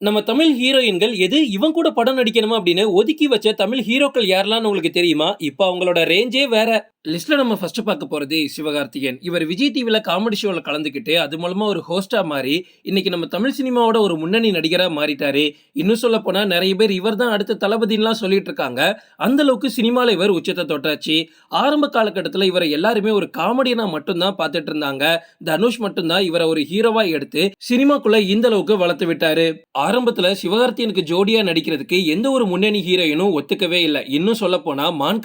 நம்ம தமிழ் ஹீரோயின்கள் எது இவன் கூட படம் நடிக்கணுமா அப்படின்னு ஒதுக்கி வச்ச தமிழ் ஹீரோக்கள் யாரெல்லாம் உங்களுக்கு தெரியுமா? இப்போ அவங்களோட ரேஞ்சே வேற. லிஸ்ட்ல நம்ம ஃபர்ஸ்ட் பார்க்க போறது சிவகார்த்திகேயன். இவர் விஜய் டிவில காமெடி ஷோல கலந்துக்கிட்டு அது மூலமா ஒரு ஹோஸ்டா மாறி இன்னைக்கு நம்ம தமிழ் சினிமாவோட ஒரு முன்னணி நடிகரா மாறிட்டாரு. இன்னும் சொல்ல போனா நிறைய பேர் இவர் தான் அடுத்த தளபதிலாம் சொல்லிட்டு இருக்காங்க. அந்த அளவுக்கு சினிமால இவர் உச்சத்தை தொட்டாச்சு. ஆரம்ப காலகட்டத்தில் இவரை எல்லாருமே ஒரு காமெடியனா மட்டும்தான் பார்த்துட்டு இருந்தாங்க. தனுஷ் மட்டும்தான் இவரை ஒரு ஹீரோவா எடுத்து சினிமாக்குள்ள இந்த அளவுக்கு வளர்த்து விட்டாரு. ஆரம்பத்தில் சிவகார்த்தியனுக்கு ஜோடியாக நடிக்கிறதுக்கு எந்த ஒரு முன்னணி ஹீரோயினும் ஒத்துக்கவே இல்லை. இன்னும் சொல்லப்போனால் போனா மான்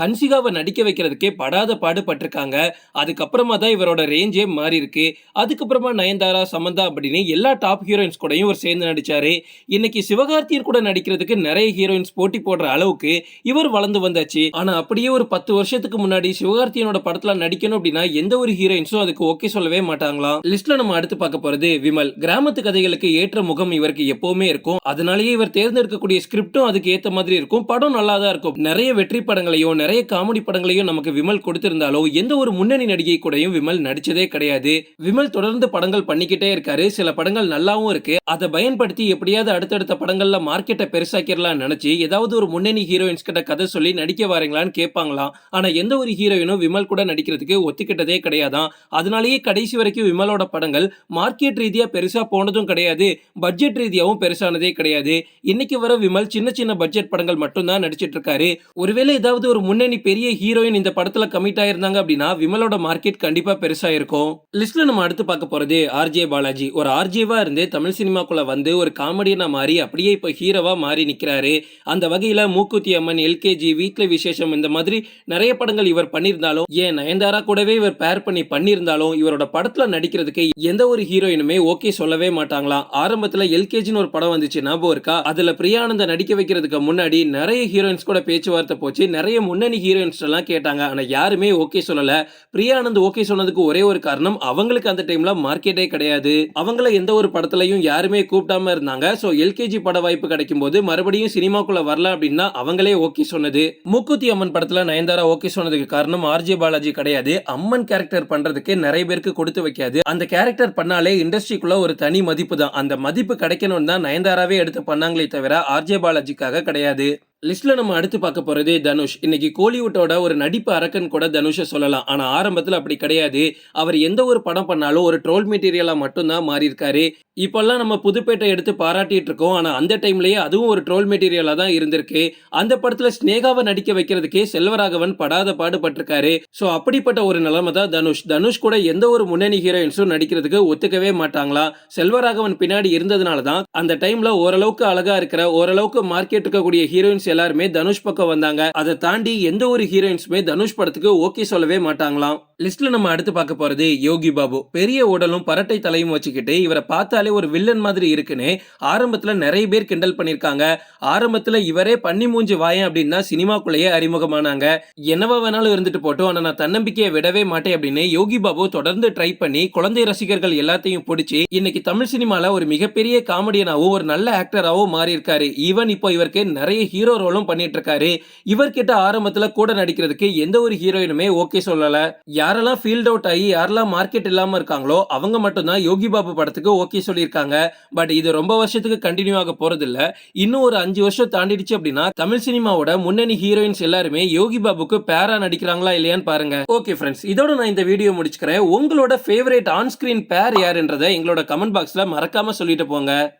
ஹன்சிகாவை நடிக்க வைக்கிறதுக்கே படாத பாடுபட்டிருக்காங்க. அதுக்கப்புறமா தான் இவரோட ரேஞ்சே மாறி இருக்கு அதுக்கப்புறமா நயன்தாரா சமந்தா அப்படின்னு எல்லா டாப் ஹீரோயின்ஸ் கூடயும் இவர் சேர்ந்து நடிச்சாரு. இன்னைக்கு சிவகார்த்தியன் கூட நடிக்கிறதுக்கு நிறைய ஹீரோயின்ஸ் போட்டி போடுற அளவுக்கு இவர் வளர்ந்து வந்தாச்சு. ஆனால் அப்படியே ஒரு பத்து வருஷத்துக்கு முன்னாடி சிவகார்த்தியனோட படத்தில் நடிக்கணும் அப்படின்னா எந்த ஒரு ஹீரோயின்ஸும் அதுக்கு ஓகே சொல்லவே மாட்டாங்களாம். லிஸ்ட்டில் நம்ம அடுத்து பார்க்க போகிறது விமல். கிராமத்து கதைகளுக்கு ஏற்ற முகம் இவருக்கு எப்பவுமே இருக்கும். அதனாலேயே இவர் தேர்ந்தெடுக்கக்கூடிய ஸ்கிரிப்டும் அதுக்கு ஏத்த மாதிரி இருக்கும். படம் நல்லா தான் இருக்கும். நிறைய வெற்றி படங்களையும் நிறைய காமெடி படங்களையும் நமக்கு விமல் கொடுத்திருந்தாலும் எந்த ஒரு முன்னணி நடிகை கூடயும் விமல் நடிச்சதே கிடையாது. விமல் தொடர்ந்து படங்கள் பண்ணிக்கிட்டே இருக்காரு. சில படங்கள் நல்லாவும் இருக்கு. அதை பயன்படுத்தி எப்படியாவது அடுத்தடுத்த படங்கள்ல மார்க்கெட்டை பெருசாக்கிடலாம் நினைச்சு ஏதாவது ஒரு முன்னணி ஹீரோயின்ஸ் கிட்ட கதை சொல்லி நடிக்க வரீங்களான்னு கேட்பாங்களாம். ஆனா எந்த ஒரு ஹீரோயினும் விமல் கூட நடிக்கிறதுக்கு ஒத்துக்கிட்டதே கிடையாதான். அதனாலேயே கடைசி வரைக்கும் விமலோட படங்கள் மார்க்கெட் ரீதியா பெருசா போனதும் கிடையாது. பட்ஜெட் ரீதியாகவும் பெருசானதே கிடையாது. இன்னைக்கு வர விமல் சின்ன சின்ன பட்ஜெட் படங்கள் மட்டும்தான் நடிச்சிட்டு இருக்காரு ஒருவேளை ஏதாவது ஒரு முன்னணி பெரிய ஹீரோயின் இந்த படத்துல கமிட் ஆயிருந்தாங்க அப்படின்னா விமலோட மார்க்கெட் கண்டிப்பா பெருசா இருக்கும் லிஸ்ட்ல நம்ம அடுத்து பார்க்க போறது ஆர்ஜே பாலாஜி. ஒரு ஆர்ஜேவா இருந்து தமிழ் சினிமாக்குள்ள வந்து ஒரு காமெடியனா மாறி அப்படியே இப்போ ஹீரோவா மாறி நிக்கிறாரு. அந்த வகையில மூக்குத்தி அம்மன் எல்கேஜி வீட்டில் விசேஷம் இந்த மாதிரி நிறைய படங்கள் இவர் பண்ணியிருந்தாலும் ஏன் நயன்தாரா கூடவே இவர் பேர் பண்ணி பண்ணியிருந்தாலும் இவரோட படத்துல நடிக்கிறதுக்கு எந்த ஒரு ஹீரோயினுமே ஓகே சொல்லவே மாட்டாங்களாம். சமீபத்தில் எல்கேஜின்னு ஒரு படம் வந்துச்சு ஞாபகம் இருக்கா? அதுல பிரியானந்த நடிக்க வைக்கிறதுக்கு முன்னாடி நிறைய ஹீரோயின்ஸ் கூட பேச்சுவார்த்தை போச்சு. நிறைய முன்னணி ஹீரோயின்ஸ் எல்லாம் கேட்டாங்க. ஆனா யாருமே ஓகே சொல்லல. பிரியானந்த் ஓகே சொன்னதுக்கு ஒரே ஒரு காரணம் அவங்களுக்கு அந்த டைம்ல மார்க்கெட்டே கிடையாது. அவங்கள எந்த ஒரு படத்துலயும் யாருமே கூப்பிடாம இருந்தாங்க. சோ எல்கேஜி பட வாய்ப்பு கிடைக்கும் போது மறுபடியும் சினிமாக்குள்ள வரல அப்படின்னா அவங்களே ஓகே சொன்னது. மூக்குத்தி அம்மன் படத்துல நயன்தாரா ஓகே சொன்னதுக்கு காரணம் ஆர்ஜே பாலாஜி கிடையாது. அம்மன் கேரக்டர் பண்றதுக்கு நிறைய பேருக்கு கொடுத்து வைக்காது. அந்த கேரக்டர் பண்ணாலே இண்டஸ்ட்ரிக்குள்ள ஒரு தனி மதிப்பு தான். அந்த மதிப்பு மதிப்பு கிடைக்கணும்னு தான் நயன்தாராவே எடுத்து பண்ணாங்களே தவிர ஆர்ஜே பாலாஜிக்காக கிடையாது. லிஸ்ட்ல நம்ம அடுத்து பார்க்க போறதே தனுஷ். இன்னைக்கு கோலிவுட்டோட ஒரு நடிப்பு அரக்கன் கூட தனுஷை சொல்லலாம். ஆனா ஆரம்பத்தில் அப்படி கிடையாது. அவர் எந்த ஒரு படம் பண்ணாலும் ஒரு ட்ரோல் மெட்டீரியலா மட்டும்தான் மாறியிருக்காரு. இப்போல்லாம் நம்ம புதுப்பேட்டை எடுத்து பாராட்டிட்டு இருக்கோம். ஆனா அந்த டைம்லயே அதுவும் ஒரு ட்ரோல் மெட்டீரியலா தான் இருந்திருக்கு. அந்த படத்துல ஸ்னேகாவை நடிக்க வைக்கிறதுக்கே செல்வராகவன் படாத பாடுபட்டிருக்காரு. ஸோ அப்படிப்பட்ட ஒரு நிலைமை தான் தனுஷ். தனுஷ் கூட எந்த ஒரு முன்னணி ஹீரோயின்ஸும் நடிக்கிறதுக்கு ஒத்துக்கவே மாட்டாங்களா? செல்வராகவன் பின்னாடி இருந்ததுனால தான் அந்த டைம்ல ஓரளவுக்கு அழகா இருக்கிற ஓரளவுக்கு மார்க்கெட் இருக்கக்கூடிய ஹீரோயின்ஸ் எல்லாருமே தனுஷ் பக்கம் வந்தாங்க. அதை தாண்டி எந்த ஒரு ஹீரோயின்ஸுமே தனுஷ் படத்துக்கு ஓகே சொல்லவே மாட்டாங்களாம். லிஸ்ட்ல நம்ம அடுத்து பார்க்க போறது யோகி பாபு. பெரிய உடலும் பரட்டை தலையும் வச்சுக்கிட்டு இவரை பார்த்தாலே ஒரு வில்லன் மாதிரி இருக்குன்னு ஆரம்பத்துல நிறைய பேர் கிண்டல் பண்ணிருக்காங்க ஆரம்பத்துல இவரே பண்ணி மூஞ்சி வாயன் அப்படின்னா சினிமாக்குள்ளேயே அறிமுகமானாங்க. என்னவா வேணாலும் இருந்துட்டு போட்டோம் ஆனா நான் தன்னம்பிக்கையை விடவே மாட்டேன் அப்படின்னு யோகி பாபு தொடர்ந்து ட்ரை பண்ணி குழந்தை ரசிகர்கள் எல்லாத்தையும் பிடிச்சி இன்னைக்கு தமிழ் சினிமால ஒரு மிகப்பெரிய காமெடியனாவும் ஒரு நல்ல ஆக்டராகவும் மாறி இருக்காரு ஈவன் இப்போ இவருக்கு நிறைய ஹீரோ ரோலும் பண்ணிட்டு இருக்காரு. இவர்கிட்ட ஆரம்பத்துல கூட நடிக்கிறதுக்கு எந்த ஒரு ஹீரோயினுமே ஓகே சொல்லல. யாரெல்லாம் ஃபீல்ட் அவுட் ஆகி யாரெல்லாம் மார்க்கெட் இல்லாமல் இருக்காங்களோ அவங்க மட்டும்தான் யோகி பாபு படத்துக்கு ஓகே சொல்லியிருக்காங்க. பட் இது ரொம்ப வருஷத்துக்கு கண்டினியூ ஆக போறது இன்னும் ஒரு அஞ்சு வருஷம் தாண்டிடுச்சு அப்படின்னா தமிழ் சினிமாவோட முன்னணி ஹீரோயின்ஸ் எல்லாருமே யோகி பாபுக்கு பேரா நடிக்கிறாங்களா இல்லையான்னு பாருங்க. ஓகே ஃப்ரெண்ட்ஸ் இதோட நான் இந்த வீடியோ முடிச்சுக்கிறேன். உங்களோட ஃபேவரேட் ஆன் ஸ்கிரீன் பேர் யாருன்றதை எங்களோட கமெண்ட் பாக்ஸில் மறக்காம சொல்லிட்டு போங்க.